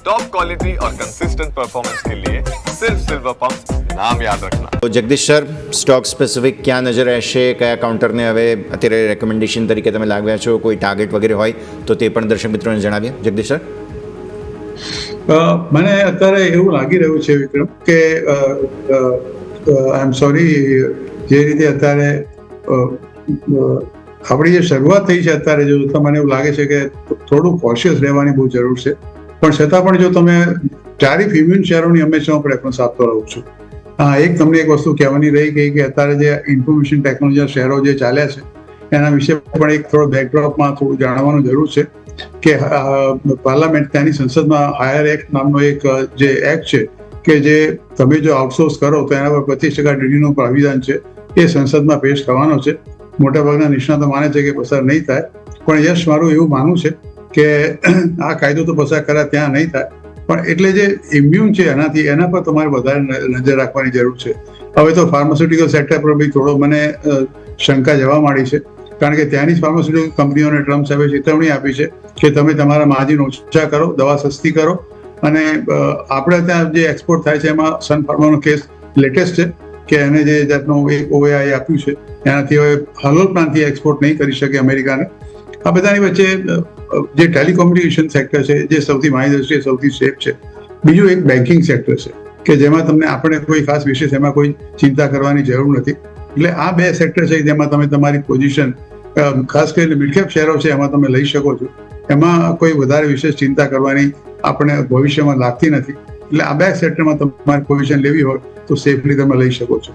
Top quality और consistent performance के लिए सिर्फ सिल्वर पंप नाम याद रखना તો જગદીશ સર સ્ટોક સ્પેસિફિક ક્યાં નજર રહેશે કયા કાઉન્ટરને હવે અત્યારે રેકમેન્ડેશન તરીકે તમે લાવ્યા છો કોઈ ટાર્ગેટ વગેરે હોય તો તે પણ દર્શક મિત્રોને જણાવીએ જગદીશ સર અ, મને અત્યારે એવું લાગી રહ્યું છે વિક્રમ કે આઈ એમ સોરી જે રીતે અત્યારે અ, અ, આપણી જે શરૂઆત થઈ છે અત્યારે જો તો મને એવું લાગે છે કે થોડું કોશિયસ રહેવાની બહુ જરૂર છે પણ છતાં પણ જો તમે ટારિફ ઇમ્યુન શેરોની હંમેશા હું પ્રેફરન્સ આપતો રહું છું. હા, એક તમને એક વસ્તુ કહેવાની રહી ગઈ કે અત્યારે જે ઇન્ફોર્મેશન ટેકનોલોજી શહેરો જે ચાલ્યા છે, એના વિશે પણ એક થોડો બેકડ્રોપમાં થોડું જાણવાનું જરૂર છે કે પાર્લામેન્ટ ત્યાંની સંસદમાં હાયર એક્ટ નામનો એક જે એક્ટ છે કે જે તમે જો આઉટસોર્સ કરો તો એના પર પચીસ ટકા ડીડીનું પ્રાવિધાન છે, એ સંસદમાં પેશ થવાનો છે. મોટાભાગના નિષ્ણાતો માને છે કે પસાર નહીં થાય. પણ યશ મારું એવું માનવું છે કે આ કાયદો તો પસાર કર્યા ત્યાં નહીં થાય. પણ એટલે જે ઇમ્યુન છે એનાથી, એના પર તમારે વધારે નજર રાખવાની જરૂર છે. હવે તો ફાર્માસ્યુટિકલ સેક્ટર પર બી થોડો મને શંકા જવા માંડી છે. કારણ કે ત્યાંની જ ફાર્માસ્યુટિકલ કંપનીઓને ટ્રમ્પ સાહેબે ચેતવણી આપી છે કે તમે તમારા માર્જિન ઓછા કરો, દવા સસ્તી કરો. અને આપણે ત્યાં જે એક્સપોર્ટ થાય છે એમાં સન ફાર્માનો કેસ લેટેસ્ટ છે કે એને જે જાતનું એક ઓએઆઈ આપ્યું છે, એનાથી હવે હલોલ પ્લાન્ટથી એક્સપોર્ટ નહીં કરી શકે અમેરિકાને. આ બધાની વચ્ચે જે ટેલિકોમ્યુનિકેશન સેક્ટર છે, જે સૌથી મારી દ્રષ્ટિએ સૌથી સેફ છે. બીજું એક બેન્કિંગ સેક્ટર છે, કે જેમાં તમને આપણે કોઈ ખાસ વિશેષ એમાં કોઈ ચિંતા કરવાની જરૂર નથી. એટલે આ બે સેક્ટર છે, જેમાં તમે તમારી પોઝિશન ખાસ કરીને મિડકેપ શેરો છે, એમાં તમે લઈ શકો છો. એમાં કોઈ વધારે વિશેષ ચિંતા કરવાની આપણે ભવિષ્યમાં લાગતી નથી. એટલે આ બે સેક્ટરમાં તમારે પોઝિશન લેવી હોય, તો સેફલી તમે લઈ શકો છો.